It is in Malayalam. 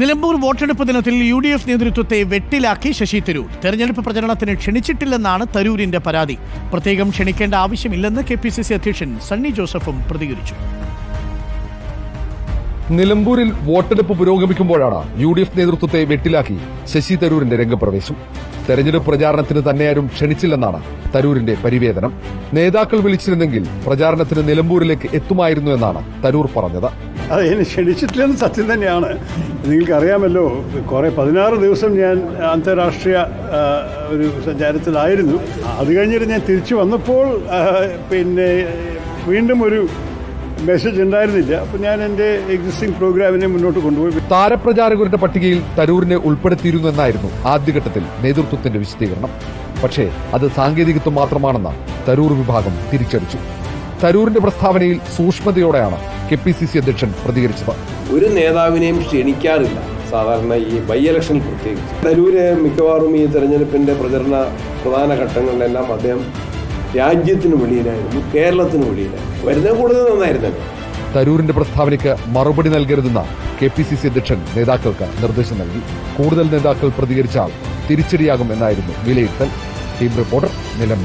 നിലമ്പൂർ വോട്ടെടുപ്പ് ദിനത്തിൽ യു ഡി എഫ് നേതൃത്വത്തെ വെട്ടിലാക്കി ശശി തരൂർ. തെരഞ്ഞെടുപ്പ് പ്രചരണത്തിന് ക്ഷണിച്ചിട്ടില്ലെന്നാണ് തരൂരിന്റെ പരാതി. പ്രത്യേകം ക്ഷണിക്കേണ്ട ആവശ്യമില്ലെന്ന് കെ പി സി സി അധ്യക്ഷൻ സണ്ണി ജോസഫും പ്രതികരിച്ചു. നിലമ്പൂരിൽ വോട്ടെടുപ്പ് പുരോഗമിക്കുമ്പോഴാണ് യു ഡി എഫ് നേതൃത്വത്തെ വെട്ടിലാക്കി ശശി തരൂരിന്റെ രംഗപ്രവേശം. തെരഞ്ഞെടുപ്പ് പ്രചാരണത്തിന് തന്നെയാരും ക്ഷണിച്ചില്ലെന്നാണ് തരൂരിന്റെ പരിവേദനം. നേതാക്കൾ വിളിച്ചിരുന്നെങ്കിൽ പ്രചാരണത്തിന് നിലമ്പൂരിലേക്ക് എത്തുമായിരുന്നു എന്നാണ് തരൂർ പറഞ്ഞത്. അത് എന്നെ ക്ഷണിച്ചിട്ടില്ലെന്ന് സത്യം തന്നെയാണ്. നിങ്ങൾക്കറിയാമല്ലോ കുറേ പതിനാറ് ദിവസം ഞാൻ അന്താരാഷ്ട്രീയ ഒരു സഞ്ചാരത്തിലായിരുന്നു. അത് കഴിഞ്ഞിട്ട് ഞാൻ തിരിച്ചു വന്നപ്പോൾ പിന്നെ വീണ്ടും ഒരു മെസ്സേജ് ഉണ്ടായിരുന്നില്ല. അപ്പൊ ഞാൻ എന്റെ എക്സിസ്റ്റിംഗ് പ്രോഗ്രാമിനെ മുന്നോട്ട് കൊണ്ടുപോയി. താരപ്രചാരകരുടെ പട്ടികയിൽ തരൂരിനെ ഉൾപ്പെടുത്തിയിരുന്നു എന്നായിരുന്നു ആദ്യഘട്ടത്തിൽ നേതൃത്വത്തിന്റെ വിശദീകരണം. പക്ഷേ അത് സാങ്കേതികത്വം മാത്രമാണെന്ന് തരൂർ വിഭാഗം തിരിച്ചടിച്ചു തരൂരിന്റെ പ്രസ്താവനയിൽ സൂക്ഷ്മതയോടെയാണ് കെ പി സി സി അധ്യക്ഷൻ പ്രതികരിച്ചത്. ഒരു നേതാവിനെയും ക്ഷണിക്കാറില്ല. സാധാരണ ഈ ബൈ ഇലക്ഷൻ പ്രത്യേകിച്ച്. തരൂര് മിക്കവാറും ഈ തെരഞ്ഞെടുപ്പിന്റെ പ്രചരണ പ്രധാന ഘട്ടങ്ങളിലെല്ലാം അദ്ദേഹം രാജ്യത്തിന് വെളിയിലായിരുന്നു കേരളത്തിന് വെളിയിലായിരുന്നു. വരുന്നത് കൂടുതൽ നന്നായിരുന്നു തരൂരിന്റെ പ്രസ്താവനയ്ക്ക് മറുപടി നൽകരുതെന്ന് കെ പി സി സി അധ്യക്ഷൻ നേതാക്കൾക്ക് നിർദ്ദേശം നൽകി. കൂടുതൽ നേതാക്കൾ പ്രതികരിച്ചാൽ തിരിച്ചടിയാകും എന്നായിരുന്നു വിലയിരുത്തൽ. Reporter de la